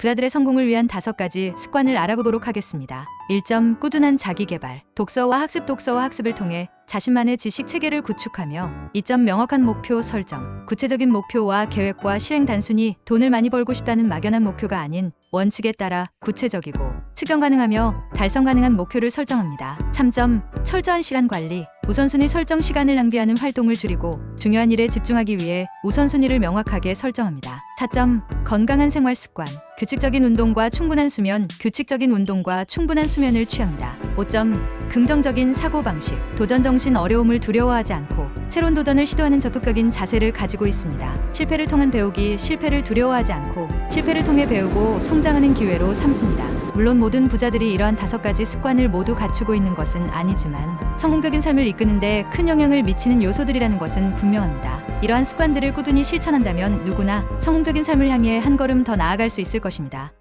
그 아들의 성공을 위한 다섯 가지 습관을 알아보도록 하겠습니다. 1점 꾸준한 자기 개발. 독서와 학습 독서와 학습을 통해 자신만의 지식 체계를 구축하며 2점 명확한 목표 설정. 구체적인 목표와 계획과 실행 단순히 돈을 많이 벌고 싶다는 막연한 목표가 아닌 원칙에 따라 구체적이고 측정 가능하며 달성 가능한 목표를 설정합니다. 3점 철저한 시간 관리. 우선순위 설정 시간을 낭비하는 활동을 줄이고 중요한 일에 집중하기 위해 우선순위를 명확하게 설정합니다. 4점 건강한 생활 습관. 규칙적인 운동과 충분한 수면, 규칙적인 운동과 충분한 수면 을 취합니다. 5점 긍정적인 사고방식. 도전 정신 어려움을 두려워하지 않고 새로운 도전을 시도하는 적극적인 자세를 가지고 있습니다. 실패를 통한 배우기, 실패를 두려워하지 않고 실패를 통해 배우고 성장하는 기회로 삼습니다. 물론 모든 부자들이 이러한 다섯 가지 습관을 모두 갖추고 있는 것은 아니지만 성공적인 삶을 이끄는데 큰 영향을 미치는 요소들이라는 것은 분명합니다. 이러한 습관들을 꾸준히 실천한다면 누구나 성공적인 삶을 향해 한 걸음 더 나아갈 수 있을 것입니다.